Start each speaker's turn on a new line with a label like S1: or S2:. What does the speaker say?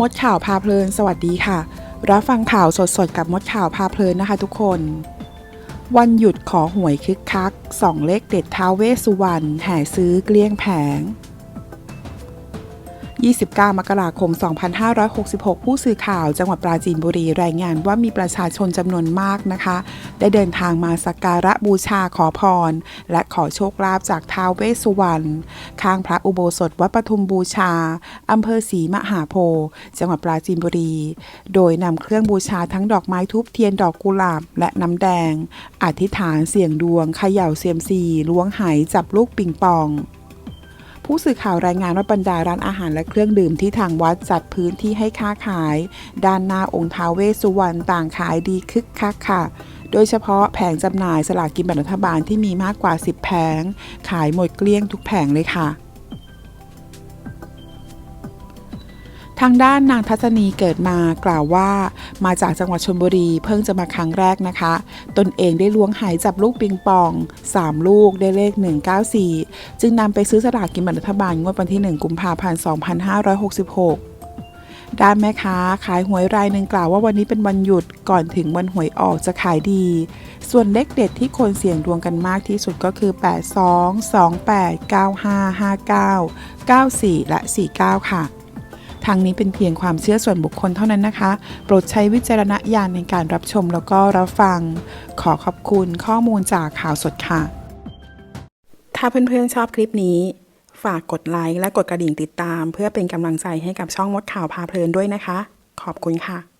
S1: มดข่าวพาเพลิน สวัสดีค่ะ รับฟังข่าวสดๆ กับมดข่าวพาเพลินนะคะทุกคน วันหยุดขอหวยคึกคักสองเลขเด็ดท้าเวสุวรรณแห่ซื้อเกลี้ยงแผง 29 มกราคม 2566 ผู้สื่อข่าวจังหวัดปราจีนบุรีรายงานว่ามีประชาชนจำนวนมากนะคะ ได้เดินทางมาสักการะบูชาขอพร และขอโชคลาภจากท้าวเวสสุวรรณข้างพระอุโบสถวัดปทุมบูชาอำเภอศรีมหาโพธิ์จังหวัดปราจีนบุรี โดยนำเครื่องบูชาทั้งดอกไม้ทุบเทียนดอกกุหลาบและน้ำแดง อธิษฐานเสี่ยงดวงเขย่าเซียมซีล้วงไหจับลูกปิงปอง ผู้สื่อข่าวรายงานว่าบรรดาร้านอาหารและเครื่องดื่มที่ทางวัดจัดพื้นที่ให้ค้าขาย ด้านหน้าองค์ท้าวเวสสุวรรณต่างขายดีคึกคักค่ะโดยเฉพาะแผงจำหน่ายสลากกินแบ่งรัฐบาลที่มีมากกว่า 10 แผง ขายหมดเกลี้ยงทุกแผงเลยค่ะ ทางด้านนางทัศนีเกิดมากล่าวว่า มาจากจังหวัดชลบุรีเพิ่งจะมาครั้งแรกนะคะ ตนเองได้ล้วงหายจับลูกปิงปอง 3 ลูกได้เลข 194 จึงนำไปซื้อสลากกินแบ่งรัฐบาลงวดวันที่ 1 กุมภาพันธ์ 2566ด้านแม่ค้าขายหวยรายหนึ่งกล่าวว่าวันนี้เป็นวันหยุดก่อนถึงวันหวยออกจะขายดี ส่วนเลขเด็ดที่คนเสี่ยงดวงกันมากที่สุดก็คือ 82 28 95 59 94 และ 49 ค่ะ ทางนี้เป็นเพียงความเชื่อส่วนบุคคลเท่านั้นนะคะ โปรดใช้วิจารณญาณในการรับชมแล้วก็รับฟัง ขอขอบคุณข้อมูลจากข่าวสดค่ะ ถ้าเพื่อนๆชอบคลิปนี้ ฝากกดไลค์และกดกระดิ่งติดตาม เพื่อเป็นกำลังใจให้กับช่องมดข่าวพาเพลินด้วยนะคะ ขอบคุณค่ะ